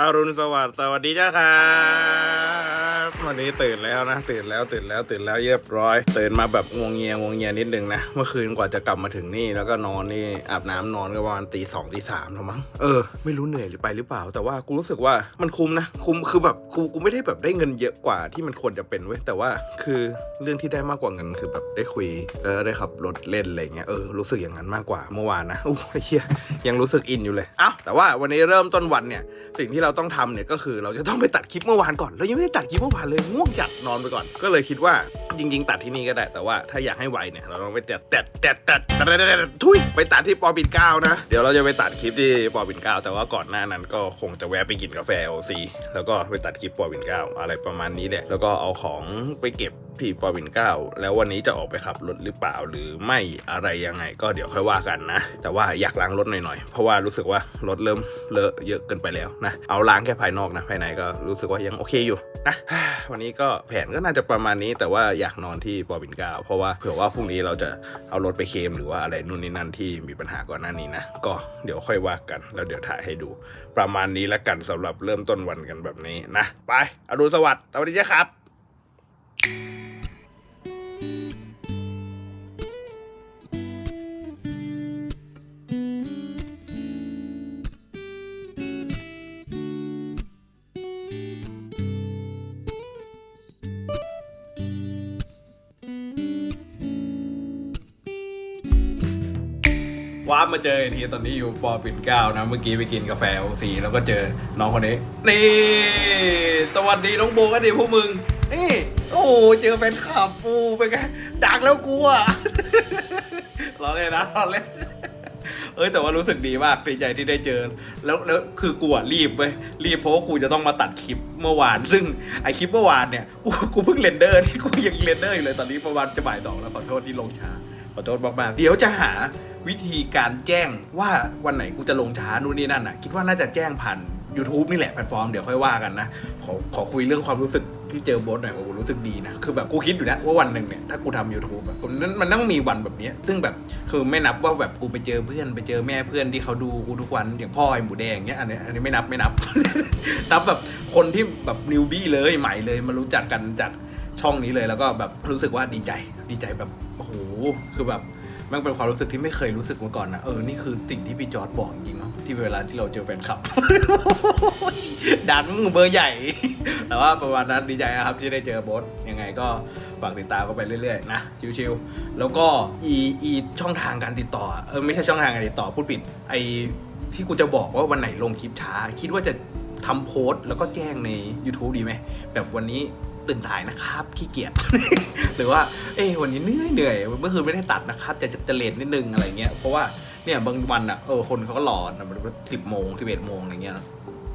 อรุณสวัสดิ์สวัสดีจ้าครับวันนี้ตื่นแล้วนะ ตื่นแล้วตื่นแล้วตื่นแล้วเรียบร้อย ตื่นมาแบบงวงเงียงวงเงียนิดนึงนะเมื่อคืนกว่าจะกลับมาถึงนี่แล้วก็นอนนี่อาบน้ำนอนก็ประมาณตีสองตีสามแล้วมั้งเออไม่รู้เหนื่อยหรือไปหรือเปล่า แต่ว่ากูรู้สึกว่ามันคุ้มนะคุ้มคือแบบกูกูไม่ได้แบบได้เงินเยอะกว่าที่มันควรจะเป็นเว้ยแต่ว่าคือเรื่องที่ได้มากกว่าเงินคือแบบได้คุยแล้วได้ขับรถเล่นอะไรเงี้ยเออรู้สึกอย่างนั้นมากกว่าเมื่อวานนะโอ้ยเฮียยังรู้สึกอินอยู่เลยเอ้าแต่ว่าวันนี้เริ่มต้นวันเนี่ยสิ่งที่เราต้องทำเนี่ยก็คือเราจะต้องไปตัดคลิปเมื่อวานก่อนเรายังไม่ได้ตัดคลิปเมื่อวานเลยง่วงจัดนอนไปก่อน ก็เลยคิดว่าจริง ๆ ตัดที่นี่ก็ได้ แต่ว่าถ้าอยากให้ไวเนี่ยเราต้องไปตัดตัดตัดตัดตัดตัดตัดทุยไปตัดที่ปอปินเกล้านะเดี๋ยวเราจะไปตัดคลิปที่ปอปินเกล้าแต่ว่าก่อนหน้านั้นก็คงจะแวะไปกินกาแฟโอซีแล้วก็ไปตัดคลิปปอปินเกล้าอะไรประมาณนี้แหละแล้วก็เอาของไปเก็บ ที่ปอปินเก้าแล้ววันนี้จะออกไปขับรถหรือเปล่าหรือไม่อะไรยังไง ก็เดี๋ยวค่อยว่ากันนะ แต่ว่าอยากล้างรถหน่อยๆ เพราะว่ารู้สึกว่ารถเริ่มเลอะเยอะเกินไปแล้วนะ เอาล้างแค่ภายนอกนะภายในก็รู้สึกว่ายังโอเคอยู่นะวันนี้ก็แผนก็น่าจะประมาณนี้ แต่ว่าอยากนอนที่ปอบินเก้าเพราะว่าเผื่อว่าพรุ่งนี้เราจะเอารถไปเคมหรือว่าอะไรนู่นนี่นั่นที่มีปัญหาก่อนหน้านี้นะก็เดี๋ยวค่อยว่ากัน แล้วเดี๋ยวถ่ายให้ดู ประมาณนี้แล้วกันสำหรับเริ่มต้นวันกันแบบนี้นะ ไปอรุณสวัสดิ์สวัสดีจ้าครับ ว้ามาเจออีกทีตอนนี้อยู่ปอปิ่นเก้านะ เมื่อกี้ไปกินกาแฟโอซีแล้วก็เจอน้องคนนี้ นี่ สวัสดีน้องโบกันดิพวกมึง นี่ โอ้เจอแฟนคลับปูเป็นไงดังแล้วกูอะรอเลยนะรอเลยเอ้ยแต่ว่ารู้สึกดีมากดีใจที่ได้เจอ แล้วแล้วคือกูอะรีบเว้ยรีบเพราะว่ากูจะต้องมาตัดคลิปเมื่อวาน ซึ่งไอคลิปเมื่อวานเนี่ยกูกูเพิ่งเรนเดอร์นี่กูยังเรนเดอร์อยู่เลยตอนนี้ประมาณจะบ่ายสองแล้วขอโทษที่ลงช้า ขอโทษมากๆเดี๋ยวจะหาวิธีการแจ้งว่าวันไหนกูจะลงช้านู่นนี่นั่นอะคิดว่าน่าจะแจ้งผ่าน YouTube นี่แหละแพลตฟอร์มเดี๋ยวค่อยว่ากันนะ ขอขอคุยเรื่องความรู้สึกที่เจอโบสหน่อยว่ากูรู้สึกดีนะ คือแบบกูคิดอยู่นะว่าวันหนึ่งเนี่ยถ้ากูทำ YouTube แบบมันต้องมีวันแบบนี้ ซึ่งแบบคือไม่นับว่าแบบกูไปเจอเพื่อนไปเจอแม่เพื่อนที่เขาดูกูทุกวันอย่างพ่อไอ้หมูแดงเนี้ยอันนี้อันนี้ไม่นับไม่นับนับแบบคนที่แบบนิวบี้เลยใหม่เลยมารู้จักกันจาก ช่องนี้เลยแล้วก็แบบรู้สึกว่าดีใจ ดีใจแบบโอ้โหคือแบบมันเป็นความรู้สึกที่ไม่เคยรู้สึกมาก่อนนะเออนี่คือสิ่งที่พี่จอร์ดบอกจริงๆเนาะที่เวลาที่เราเจอแฟนคลับ ดังเบอร์ใหญ่ แต่ว่าประมาณนั้นดีใจนะครับที่ได้เจอโบสยังไงก็ฝากติดตามก็ไปเรื่อยๆนะชิวๆแล้วก็อีอีช่องทางการติดต่อเออไม่ใช่ช่องทางการติดต่อพูดผิดไอที่กูจะบอกว่าวันไหนลงคลิปช้า คิดว่าจะทำโพสต์แล้วก็แจ้งใน YouTube ดีไหมแบบวันนี้ ตื่นถ่ายนะครับขี้เกียจ หรือว่าเอ้วันนี้เหนื่อยเหนื่อยเมื่อคืนไม่ได้ตัดนะครับจะจะจะเลทนิดนึงอะไรเงี้ยเพราะว่าเนี่ยบางวันอะเออคนเขาก็รอนะมันสิบโมงสิบเอ็ดโมงอะไรเงี้ย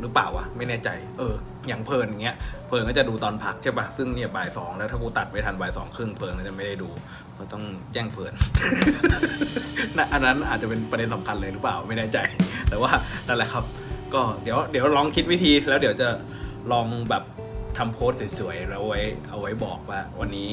หรือเปล่าวะไม่แน่ใจเอออย่างเพลินอย่างเงี้ยเพลินก็จะดูตอนพักใช่ปะซึ่งเนี่ยบ่ายสองแล้วถ้ากูตัดไม่ทันบ่ายสองครึ่งเพลินก็จะไม่ได้ดูก็ต้องแจ้งเพลินอันนั้นอาจจะเป็นประเด็นสำคัญเลยหรือเปล่าไม่แน่ใจ แต่ว่านั่นแหละครับ ก็เดี๋ยวเดี๋ยวลองคิดวิธีแล้วเดี๋ยวจะลองแบบ ทำโพสต์สวยๆแล้วไว้เอาไว้บอกว่าวันนี้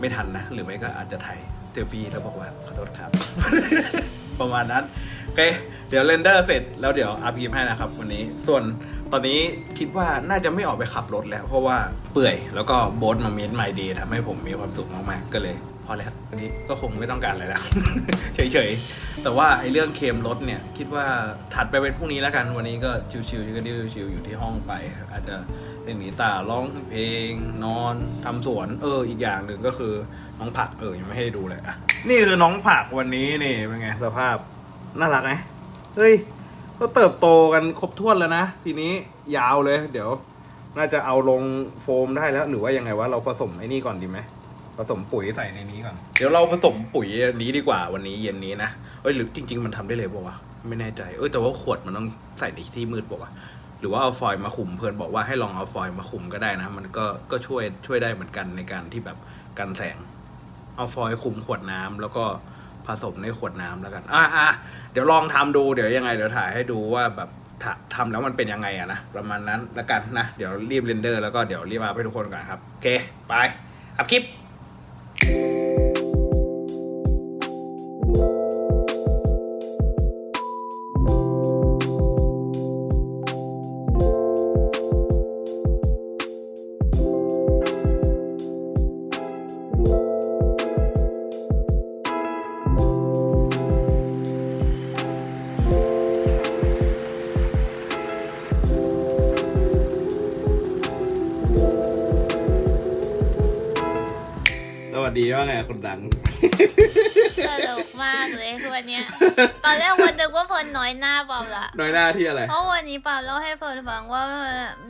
ไม่ทันนะ หรือไม่ก็อาจจะถ่ายเซลฟี่แล้วบอกว่าขอโทษครับ ประมาณนั้นโอเคเดี๋ยวเรนเดอร์เสร็จแล้วเดี๋ยวอัพยิมให้นะครับ วันนี้ส่วนตอนนี้คิดว่าน่าจะไม่ออกไปขับรถแล้ว เพราะว่าเปื่อยแล้วก็โบสมาเมนต์ไมเดย์ทำให้ผมมีความสุขมากๆก็เลย พอแล้ววันนี้ก็คงไม่ต้องการอะไรแล้ว เฉยๆ แต่ว่าไอ้เรื่องเคลมรถเนี่ย คิดว่าถัดไปเป็นพรุ่งนี้แล้วกัน วันนี้ก็ชิวๆก็ดิวชิวๆอยู่ที่ห้องไป อาจจะเล่นกีตาร้องเพลงนอนทำสวนเออ อีกอย่างหนึ่งก็คือน้องผักเออยังไม่ให้ดูเลยอะนี่คือน้องผักวันนี้นี่เป็นไงสภาพน่ารักไหมเฮ้ยก็เติบโตกันครบถ้วนแล้วนะ ทีนี้ยาวเลย เดี๋ยว น่าจะเอาลงโฟมได้แล้ว หรือว่ายังไงวะเราผสมไอ้นี่ก่อนดีไหม ผสมปุ๋ยใส่ในนี้ก่อน เดี๋ยวเราผสมปุ๋ยอันนี้ดีกว่าวันนี้เย็นนี้นะเอ้ยหรือจริง ๆ มันทำได้เลยป่าวะไม่แน่ใจเอ้ยแต่ว่าขวดมันต้องใส่ในที่มืดป่าวะหรือว่าเอาฟอยล์มาคุมเพื่อนบอกว่าให้ลองเอาฟอยล์มาคุมก็ได้นะ มันก็ก็ช่วยช่วยได้เหมือนกันในการที่แบบกันแสง เอาฟอยล์คุมขวดน้ำแล้วก็ผสมในขวดน้ำแล้วกัน อะอะเดี๋ยวลองทำดูเดี๋ยวยังไงเดี๋ยวถ่ายให้ดูว่าแบบถ้าทำแล้วมันเป็นยังไงอะนะประมาณนั้นแล้วกันนะเดี๋ยวรีบเรนเดอร์แล้วก็เดี๋ยวรีบมาให้ทุกคนก่อนครับโอเคไปอัพคลิป ดีว่าไงคนดัง ตลกมากเลยคือวันเนี้ยตอนแรกวันนึกว่าเฟิร์นน้อยหน้าเปล่าละน้อยหน้าที่อะไร เพราะวันนี้เปล่าเล่าให้เฟิร์นฟังว่า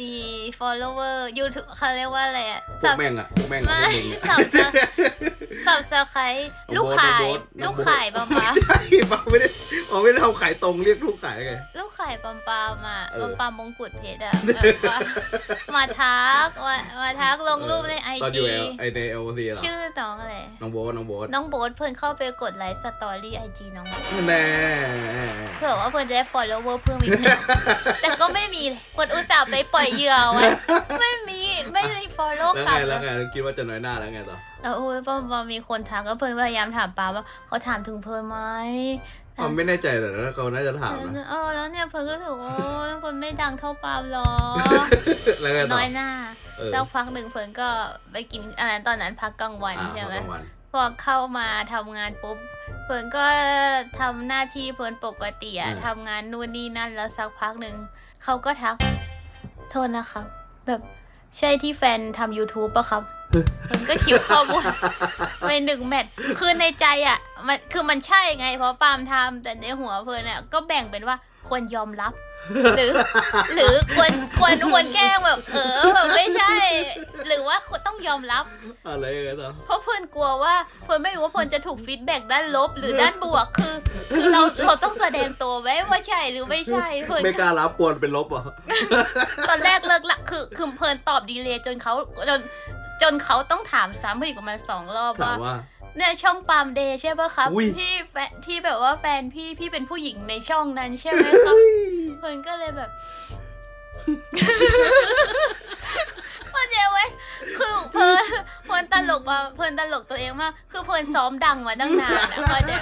มี follower YouTube เขาเรียกว่าอะไรอะพวกแม่งอะพวกแม่งอะพวไม่กมึงเนี่ยสับ จะสับสไครลูกขาย น้ลูองกโบ๊ท ขายปะไม่ปะใช่ปะไม่ได้อ๋อไม่ได้ทำขายตรงเรียกลูกขายไง ลูกขายปัมปามอะเออปัมปามมงกุฎเพชรอะแบบว่ามาทักมามาทักลงรูปในไอตอนอยู่จีเอลไอในเอลซีเหรอ ชื่อน้องอะไร น้องโบ๊ทน้องโบ๊ทน้องโบ๊ทเพื่อนเข้าไปกดไลค์สตอรี่ไอจีน้องโบ๊ทแน่เผื่อว่าเพื่อนจะได้ follower เพิ่มอีกหนึ่งแต่ก็ไม่มีเลยคนอุตส่าห์ไปปล่อยเหยื่อไว้ไม่มี ไม่ได้ follow แล้วกลัไงบเลแล้วยไงคิดว่าจะน้อยหน้าแล้วไงต่อแล้วโอ้ยพอพอมีคนถามก็เพื่อนพยายามถามปาว่าเขาถามถึงเพื่อนไหมอ๋อไม่แน่ใจแต่ว่าเขาน่าจะถามนะเออแล้วเนี่ยเพื่อนก็ถือว่าโอ้ยคนไม่ดังเท่าปาล์มหรอแล้วไงต่อน้อยหน้า เออแล้วพักหนึ่งเพื่อนก็ไปกินอันนั้นตอนนั้นพักกลางวันอ่าใช่ไหมกลางวันพอเข้ามาทำงานปุ๊บเพื่อนก็ทำหน้าที่เพื่อนปกติอะทำงานนู่นนี่นั่นแล้วสักพักหนึ่งเขาก็ทักโทษนะครับ แบบ ใช่ที่แฟนทำ YouTube ปะครับเพื่อนก็คิวข้อมูลไปหนึ่งแมทคือในใจอะ มันคือมันใช่ไง เพราะปาล์มทำแต่ในหัวเพื่อนเนี่ยก็แบ่งเป็นว่าควรยอมรับ หรือ หรือควรควรควรแกล้งแบบ เออแบบไม่ใช่ หรือว่าต้องยอมรับ อะไรไงต่อเพราะเพื่อนกลัวว่าเพื่อนไม่รู้ว่าเพื่อนจะถูกฟีดแบ็กด้านลบหรือด้านบวกคือ คือเราเราต้องแสดงตัวไว้ว่าใช่หรือไม่ใช่เพื่อนไม่กล้ารับปวนเป็นลบเหรอตอนแรกเลิกละคือคือเพื่อนตอบดีเลยจนเขาจนจนเขาต้องถามซ้ำอีกประมาณสองรอบถามว่าว่า เนี่ยช่องปาล์มเดย์ใช่ปะครับ อุ๊ย ที่แฟนที่แบบว่าแฟนพี่พี่เป็นผู้หญิงในช่องนั้นใช่ไหมครับเพื่อนก็เลยแบบ เข้าใจไหมคือเพื่อนเพื่อนตลกว่าเพื่อนตลกตัวเองมาก คือเพื่อนซ้อมดังมาตั้งนานอะเข้าใจไหม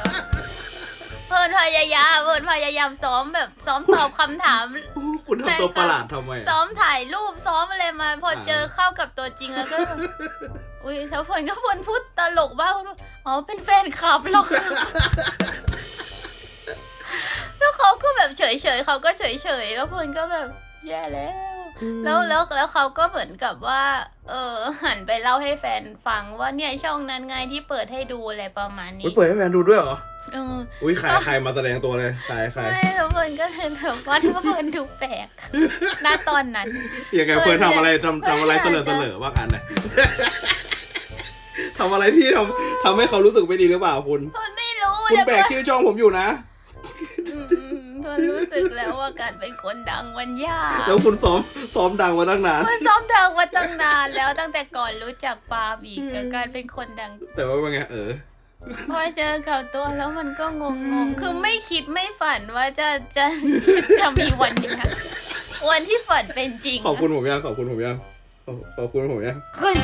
เพื่อนพยายามเพื่อนพยายามซ้อมแบบซ้อมตอบคำถามคุณทำตัวประหลาดทำไมอะซ้อมถ่ายรูปซ้อมอะไรมา พอเจอเข้ากับตัวจริงแล้วก็ อุ้ยแล้วเพื่อนก็เพื่อนพูดตลกบ้างอ๋อเป็นแฟนคลับหรอกแล้วเขาก็แบบเฉยๆเขาก็เฉยๆแล้วเพื่อนก็แบบแย่แล้ว แล้วแล้วแล้วเขาก็เหมือนกับว่า เออหันไปเล่าให้แฟนฟังว่าเนี่ยช่องนั้นไงที่เปิดให้ดูอะไรประมาณอุ๊ยนี้เปิดให้แฟนดูด้วยเหรอ เอออุ้ยใครใครมาแสดงตัวเลยใครใครไม่แล้วเพื่อนก็เลยแบบว่าถ้าเพื่อนดูแปลกณตอนนั้นยังไงเฟิเฟิร์ร์นนทำอะไรทำทำอะไรเฟิเสร์ลนออยากจะเสลอว่ากันนะทำอะไรที่ทำทำให้เขารู้สึกไม่ดีหรือเปล่าคุณเพื่อนไม่รู้คุณแต่แบเพื่กอนชื่อช่องผมอยู่นะอืมอืมเพื่อนรู้สึกแล้วว่าการเป็นคนดังมันยาก แล้วคุณซ้อมซ้อมดังมาตั้งนานเพื่อนซ้อมดังมาตั้งนานแล้วตั้งแต่ก่อนรู้จักปาล์มอีกกับการเป็นคนดัง แต่ว่าเป็นไงเออ พอเจอกับตัวแล้วมันก็งงงๆคือไม่คิดไม่ฝันว่าจะจะจะมีวันเนี้ยวันที่ฝันเป็นจริงขอบคุณผมยังขอบคุณผมยังขอบขอบคุณผมยังคุณ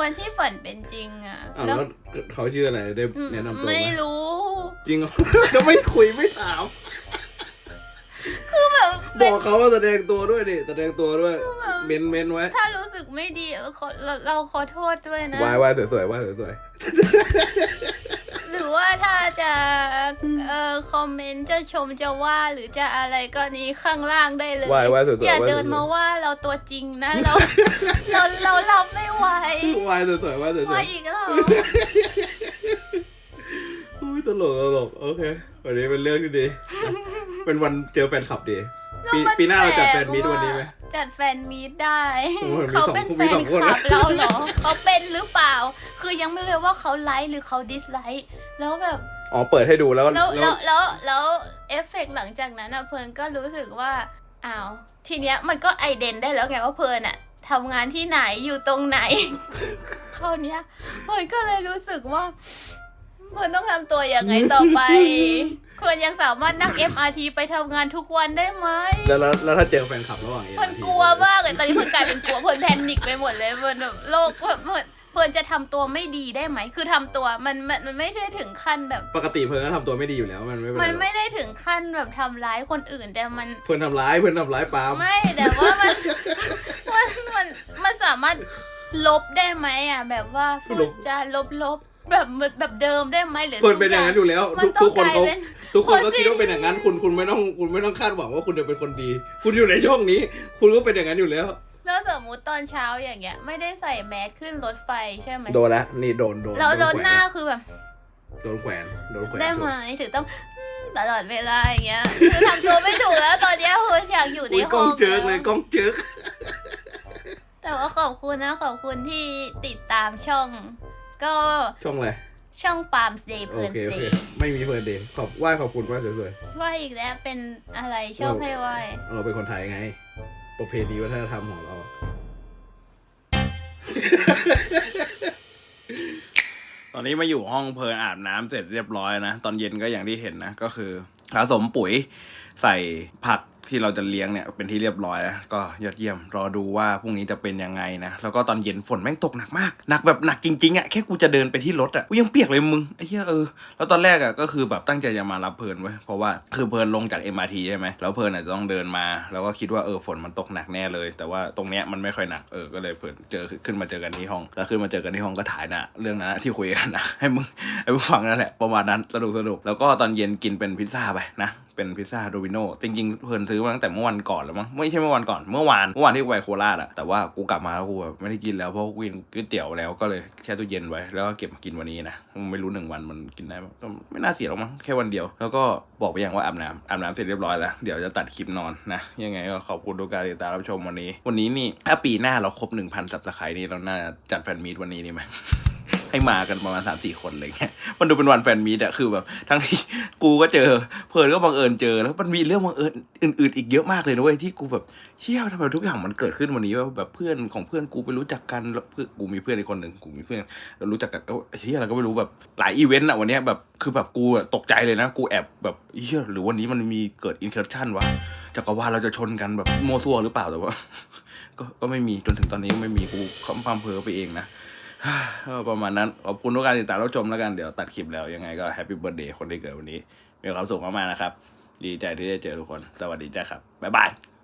วันที่ฝันเป็นจริงอะอ้าวแล้แล้ววเขาชื่ออะไรได้อืมแนะนำตัวไม่ไหมรู้ จริงเหรอ ก็ไม่คุยไม่ถาม คือแบบบเป็นอกเขาว่าแสดงตัวด้วยดิแสดงตัวด้วยคือแบบเมนเมนไว้ ถ้ารู้ สึกไม่ดีเออขอเราเราขอโทษด้วยนะวายวายสวยๆวายสวยหรือว่าถ้าจะเอ่อคอมเมนต์จะชมจะว่าหรือจะอะไรก็นี้ข้างล่างได้เลย ๆวายวายสวยๆอย่าวายเดินสวยมาว่าเราตัวจริงนะ เรา เราเรารับไม่ไหวๆวายสวยๆวายสวยมาอีกแล้วๆอุ้ยตลกตลกโอเควันนี้เป็นเรื่องที่ดี เป็นวันเจอแฟนคลับดี ปีปีหน้าเราจัดแฟนมีตวันนี้ไหม จัดแฟนมีตได้ โอ้ยมีเขาสองเป็นคนแฟมีนสองคนคลับนะเราเหรอ เขาเป็นหรือเปล่า คือยังไม่รู้ว่าเขาไลค์หรือเขาดิสไลค์ แล้วแบบ อ๋อเปิดให้ดูแล้วแล้วแล้แล้ววแล้วแล้วเอฟเฟกต์หลังจากนั้นอะเพลินก็รู้สึกว่า อ้าว ทีเนี้ยมันก็ไอเดนได้แล้วไงว่าเพลินอะทำงานที่ไหนอยู่ตรงไหน คราวเนี้ยเพลินก็เลยรู้สึกว่า เพลินต้องทำตัวยังไงต่อไป เพลินยังสามารถนั่ง MRT ไปทำงานทุกวันได้ไหมแล้วแล้วแล้วถ้าเจอแฟนคลับระหว่างเอ็เพลินกลัวมากเลยตอนนี้เพลินกลายเป็นกลัวเพลินแพนิคไปหมดเลยเพลินแบบโลกแบบเพลินเพลินจะทำตัวไม่ดีได้ไหม คือทำตัวมันมันมันไม่ได้ถึงขั้นแบบ ปกติเพื่อนก็ทำตัวไม่ดีอยู่แล้วมันไม่เป็นมัไรนหรอกไม่ได้ถึงขั้นแบบทำร้ายคนอื่นแต่มัน เพื่อนทำร้ายเพื่อนทำร้ายปาล์มไม่แต่ว่ามัน มันมันมันสามารถลบได้ไหมอะ แบบว่าพูดจาลบลบ แบบแบบเดิมได้ไหมหรือเพื่อนเป็นอย่างนั้นอยู่แล้วมันทุกต้อทุงกคนเขากลายเป็นทุกคนก็คนที่คิดว่าเป็นอย่างนั้น คุณคุณไม่ต้องคุณไม่ต้องคาดหวังว่าคุณจะเป็นคนดี คุณอยู่ในช่องนี้ คุณก็เป็นอย่างนั้นอยู่แล้วแล้วสมมุติตอนเช้าอย่างเงี้ย ไม่ได้ใส่แมสขึ้นรถไฟใช่ไหมโดนละนี่โดนโดนแล้วโดรนถแขวหน้าคือแบบโดนแขวนโดนแขวนได้ไหมถึงต้องอืมตลอดเวลาอย่างเงี้ยคือทำตัวไม่ถูกแล้วตอนเนี้ยคืออยากอยู่ในอุ้ยกห้ล้อองงเจิกเลยแล้วกล้องเจิกแต่ว่าขอบคุณนะขอบคุณที่ติดตามช่อง ก็ช่องอะไรช่องปาล์มสเตย์เพโอลินเคสโอเตเค ย์ไม่มีเพลินเดย์ขอบไหว้ขอบคุณว่าสวยว่าอีกแล้วเป็นอะไรชอบให้ไหวๆเราเป็นคนไทยไงประเพณีวัฒนธรรมของเรา ตอนนี้มาอยู่ห้องเพลินอาบน้ำเสร็จเรียบร้อยนะ ตอนเย็นก็อย่างที่เห็นนะ ก็คือผสมปุ๋ย ใส่ผัก ที่เราจะเลี้ยงเนี่ยเป็นที่เรียบร้อยแล้วก็ยอดเยี่ยม รอดูว่าพรุ่งนี้จะเป็นยังไงนะ แล้วก็ตอนเย็นฝนแม่งตกหนักมาก หนักแบบหนักจริงๆอะ่ะแค่กูจะเดินไปที่รถอะ่ะกูยังเปียกเลยมึงไอ้เหี้ยเออแล้วตอนแรกอะ่ะก็คือแบบตั้งใจจะมารับเพลินไว้เพราะว่าคือเพลินลงจาก MRT ใช่ไหมแล้วเพลินอาจจะต้องเดินมา แล้วก็คิดว่าเออฝนมันตกหนักแน่เลย แต่ว่าตรงเนี้ยมันไม่ค่อยหนักเออก็เลยเพลินเจอขึ้นมาเจอกันที่ห้องแล้วขึ้นมาเจอกันที่ห้องก็ถ่ายนะเรื่องนั้นที่คุยกันนะให้มึงให้มึงฟังนั่นแหละประมาณนั้นสนุกสนุกแล้วก็ตอนเย็นกินเป็นพิซซ่าไปนะ เป็นพิซซ่าโดมิโนจริงๆ เพลินซื้อมาตั้งแต่เมื่อวันก่อนแล้วมั้งไม่ใช่เมื่อวันก่อน เมื่อวาน เมื่อวานที่กูไปโคราชอะแต่ว่ากูกลับมาแล้วกูแบบไม่ได้กินแล้วเพราะกูกินก๋วยเตี๋ยวแล้วก็เลยแช่ตู้เย็นไว้ แล้วก็เก็บมากินวันนี้นะไม่รู้หนึ่งวันมันกินได้มั้ยก็ไม่น่าเสียหรอกมั้งแค่วันเดียว แล้วก็บอกไปอย่างว่าอาบน้ำอาบน้ำเสร็จเรียบร้อยแล้วเดี๋ยวจะตัดคลิปนอนนะยังไงก็ขอบคุณทุกการติดตามรับชมวันนี้ วันนี้นี่ถ้าปีหน้าเราครบหนึ่งพันสับสไครต์นี่เราน่าจะจัดแฟนมีตวันนี้นี่ไหม ให้มากันประมาณสามสี่คนอะไรเงี้ยมันดูเป็นวันแฟนมีตอะคือแบบ ทั้งที่กูก็เจอ เพลินก็บังเอิญเจอแล้วมันมีเรื่องบังเอิญอื่นๆอีกเยอะมากเลยนะเว้ยที่กูแบบเชี่ยทำไมทุกอย่างมันเกิดขึ้นวันนี้ว่าแบบเพื่อนของเพื่อนกูไปรู้จักกันแล้วเพื่อนกูมีเพื่อนอีกคนหนึ่งกูมีเพื่อนเรารู้จักกันแล้วเฮียเราก็ไม่รู้แบบหลายอีเวนต์อะวันนี้แบบคือแบบกูตกใจเลยนะกูแอบแบบเฮียหรือวันนี้มันมีเกิดอินเคอร์ชันวะจักรวาลเราจะชนกันแบบโมวซัวหรือเปล่าแต่ว่าก็ก็ไม่มีจนถึงตอนนี้ไม่มีกูคำพามเพอไปเองนะ ประมาณนั้น ขอบคุณทุกการติดตามรับชมแล้วกัน เดี๋ยวตัดคลิปแล้วยังไงก็แฮปปี้เบิร์ดเดย์คนที่เกิดวันนี้ มีความสุขมากๆนะครับ ดีใจที่ได้เจอทุกคน สวัสดีจ้าครับ บ๊ายบาย